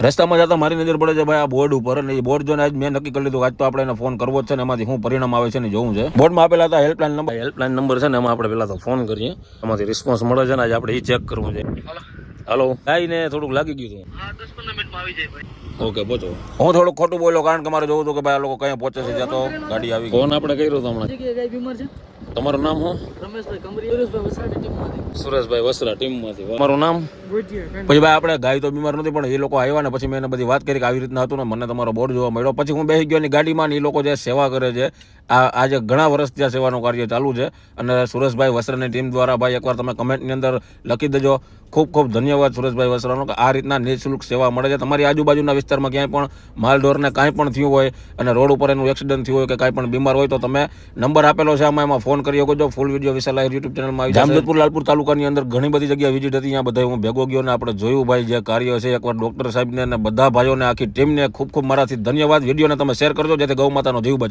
રસ્તામાં જતા મારી નજર પડે છે ભાઈ આ બોર્ડ ઉપર અને એ બોર્ડ જોઈને આજ મેં નક્કી કરી લીધું આજ તો આપણે એને ફોન કરવો જ છે ને એમાંથી શું પરિણામ આવે છે ને જોવું છે. બોર્ડમાં આપેલા હતા હેલ્પલાઇન નંબર હેલ્પલાઇન નંબર છે ને એમાં આપણે પહેલાં તો ફોન કરીએ. એમાંથી રિસ્પોન્સ મળે છે ને આજે આપણે એ ચેક કરવું છે. હાલો. ને થોડુંક લાગી ગયું હતું. ઓકે પહોંચો. હું થોડું ખોટું બોલ્યો કારણ કે મારે જોવું હતું કે ભાઈ આ લોકો કઈ પહોંચે છે ત્યાં તો ગાડી આવી ફોન આપણે કર્યો હતો હમણાં. તમારું નામ શું? કમરી સુરેશભાઈ વસાડી ટીમમાંથી. સુરેશભાઈ વસરા ટીમમાંથી તમારું નામ? પછી ભાઈ આપણે ગાય તો બીમાર નથી પણ એ લોકો આવ્યા ને પછી મેં એને બધી વાત કરી કે આવી રીતના હતું ને મને તમારો બોર્ડ જોવા મળ્યો. પછી હું બેસી ગયો ની ગાડીમાં ને એ લોકો જે સેવા કરે છે આ આજે ઘણા વર્ષ ત્યાં સેવાનું કાર્ય ચાલુ છે. અને સુરેશભાઈ વસરાની ટીમ દ્વારા ભાઈ એકવાર તમે કમેન્ટની અંદર લખી દેજો. ખૂબ ખૂબ ધન્યવાદ સુરેશભાઈ વસરાનો કે આ રીતના નિઃશુલ્ક સેવા મળે છે. તમારી આજુબાજુના વિસ્તારમાં ક્યાંય પણ માલઢોરને કાંઈ પણ થયું હોય અને રોડ ઉપર એનું એક્સિડન્ટ થયું હોય કે કાંઈ પણ બીમાર હોય તો તમે નંબર આપેલો છે આમાં એમાં ફોન કરી શકો છો. ફૂલ વીડિયો વિશાલ યુટ્યુબ ચેનલમાં આવી જામજોધપુર લાલપુર તાલુકાની અંદર ઘણી બધી જગ્યાએ વિઝિટ હતી. ત્યાં બધા હું ભેગો ગયો ને આપણે જોયું ભાઈ જે કાર્ય છે. એકવાર ડોક્ટર સાહેબને અને બધા ભાઈઓને, આખી ટીમને ખૂબ ખૂબ મારાથી ધન્યવાદ. વિડીયોને તમે શેર કરજો, જેથી ગૌ માતાનો જીવ બચે.